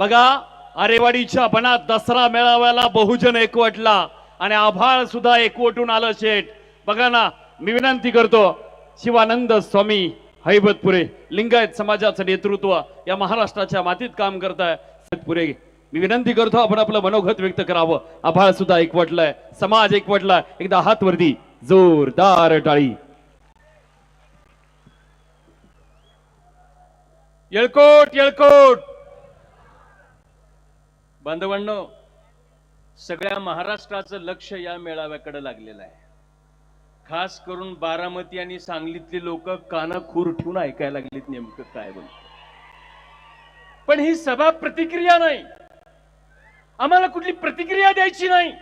बघा आरेवाडीच्या बनात दसरा मेळाव्याला बहुजन एकवटला आणि आभाळ सुद्धा एकवटून आलं शेठ. बघा ना मी विनंती करतो शिवानंद स्वामी हैबतपुरे लिंगायत समाजाचं नेतृत्व या महाराष्ट्राच्या मातीत काम करताय. पुरे मी विनंती करतो आपण आपलं मनोगत व्यक्त करावं. आभाळ सुद्धा एकवटलाय समाज एकवटलाय. एकदा हात वरती जोरदार टाळी. येळकोट येळकोट! बांधवांनो सगळ्या महाराष्ट्राचं लक्ष या मेळाव्याकडे लागलेलं आहे. खास करून बारामती आणि सांगलीतली लोक काना खूर ठेवून ऐकायला लागलीत नेमकं काय बोल पण ही सभा प्रतिक्रिया नाही. आम्हाला कुठली प्रतिक्रिया द्यायची नाही.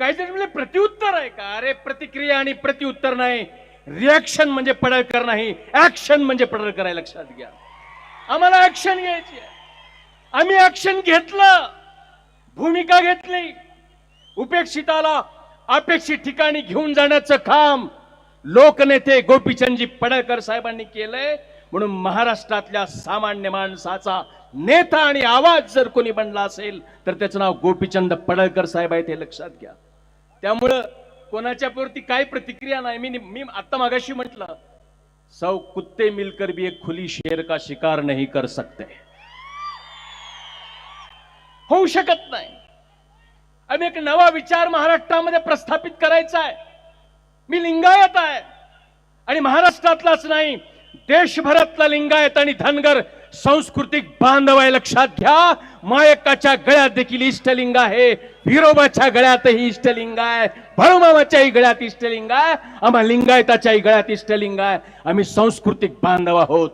काहीतरी म्हणजे प्रतिउत्तर आहे का? अरे प्रतिक्रिया आणि प्रतिउत्तर नाही. रिॲक्शन म्हणजे पडळकर नाही. ऍक्शन म्हणजे पडळकर आहे लक्षात घ्या. आम्हाला ऍक्शन घ्यायची आहे. आम्ही ऍक्शन घेतलं. भूमिका घेतली. उपेक्षिताला अपेक्षित ठिकाणी घेऊन जाण्याचं काम लोकनेते गोपीचंदजी पडळकर साहेबांनी केलंय. म्हणून महाराष्ट्रातल्या सामान्य माणसाचा नेता आणि आवाज जर कोणी बनला असेल तर त्याचं नाव गोपीचंद पडळकर साहेब आहे ते लक्षात घ्या. त्यामुळं कोणाच्या पुरती काय प्रतिक्रिया नाही. मी मी आता मागाशी म्हटलं सौ कुत्ते मिलकर भी एक खुली शेर का शिकार नहीं कर सकते. होऊ शकत नाही. आम्ही एक नवा विचार महाराष्ट्रामध्ये प्रस्थापित करायचा आहे. मी लिंगायत आहे. आणि महाराष्ट्रातलाच नाही देशभरातला लिंगायत आणि धनगर सांस्कृतिक बांधव आहे लक्षात घ्या. मायकाच्या गळ्यात देखील इष्टलिंग आहे. विरोबाच्या गळ्यातही इष्टलिंग आहे. भळमामाच्याही गळ्यात इष्टलिंग आहे. आम्हा लिंगायताच्याही गळ्यात इष्टलिंग आहे. आम्ही सांस्कृतिक बांधव आहोत.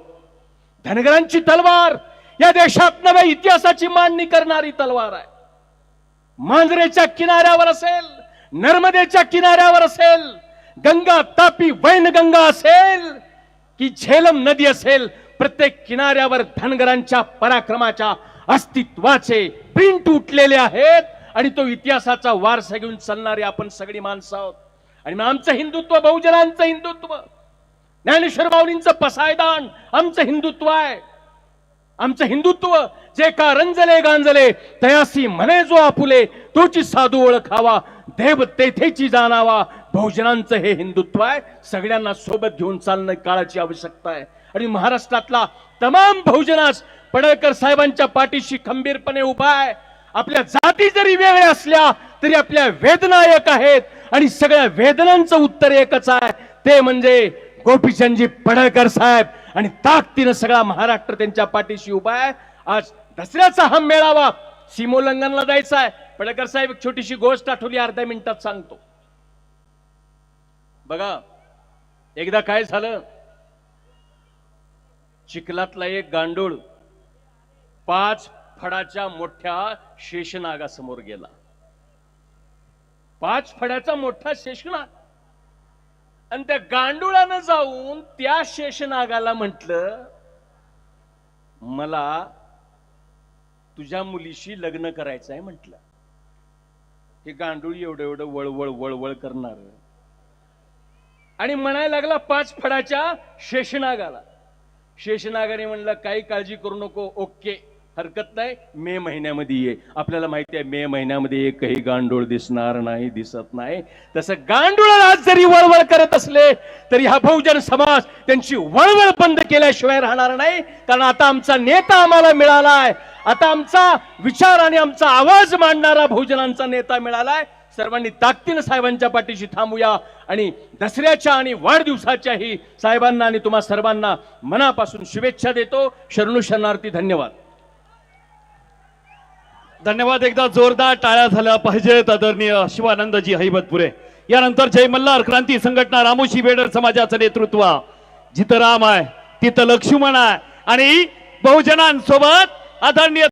धनगरांची तलवार. या देशात नव्या इतिहासाची मांडणी करणारी तलवार आहे. मांजरेच्या किनाऱ्यावर असेल नर्मदेच्या किनाऱ्यावर असेल गंगा तापी वैनगंगा असेल की झेलम नदी असेल प्रत्येक किनाऱ्यावर धनगरांच्या पराक्रमाच्या अस्तित्वाचे प्रिंट उठलेले आहेत आणि तो इतिहासाचा वारसा घेऊन चालणारे आपण सगळी माणसं आहोत. आणि मग आमचं हिंदुत्व बहुजनांचं हिंदुत्व ज्ञानेश्वर माऊलींचं पसायदान आमचं हिंदुत्व आहे. आमचं हिंदुत्व जे का रंजले गांजले तयासी म्हणे जो आपुले तोची साधू ओळखावा देव तेथेची जाणावा. बहुजनांचं हे हिंदुत्व आहे सगळ्यांना सोबत घेऊन चालणं काळाची आवश्यकता आहे. आणि महाराष्ट्रातला तमाम बहुजनास पडळकर साहेबांच्या पाठीशी खंबीरपणे उभा आहे. आपल्या जाती जरी वेगळ्या असल्या तरी आपल्या वेदना एक आहेत. आणि सगळ्या वेदनांचं उत्तर एकच आहे ते म्हणजे गोपीचंदजी पडळकर साहेब. आणि ताकदीनं सगळा महाराष्ट्र त्यांच्या पाठीशी उभा आहे. आज दसऱ्याचा हा मेळावा सीमोल्लंघनला जायचा आहे. पडळकर साहेब एक छोटीशी गोष्ट आठवली अर्ध्या मिनिटात सांगतो. बघा एकदा काय झालं? चिखलातला एक गांडूळ पाच फडाच्या मोठ्या शेषनागासमोर गेला. पाच फड्याचा मोठा शेषनाग. आणि त्या गांडुळानं जाऊन त्या शेषनागाला म्हटलं मला तुझ्या मुलीशी लग्न करायचं आहे म्हटलं. हे गांडूळ एवढं एवढं वळवळ वळवळ करणार. आणि म्हणायला लागला पाच फडाच्या शेषनागाला. शेषनागाने म्हणलं काही काळजी करू नको ओके. हरकत नाही. मे महिन्यामध्ये ये. आपल्याला माहिती आहे मे महिन्यामध्ये एकही गांडूळ दिसणार नाही दिसत नाही. तसं गांडूळ आज जरी वळवळ करत असले तरी हा बहुजन समाज त्यांची वळवळ बंद केल्याशिवाय राहणार नाही. कारण आता आमचा नेता आम्हाला मिळालाय. आता आमचा विचार आणि आमचा आवाज मांडणारा बहुजनांचा नेता मिळालाय. सर्वांनी ताकदीनं साहेबांच्या पाठीशी थांबूया आणि दसऱ्याच्या आणि वाढदिवसाच्याही साहेबांना आणि तुम्हा सर्वांना मनापासून शुभेच्छा देतो. शरणू शरणार्थी धन्यवाद. धन्यवाद एकदा जोरदार टाळ्या झाल्या पाहिजेत आदरणीय शिवानंदजी हैबतपुरे यानंतर जय मल्हार क्रांती संघटना रामोशी बेडर समाजाचं नेतृत्व. जिथं राम आहे तिथं लक्ष्मण आहे आणि बहुजनांसोबत आदरणीय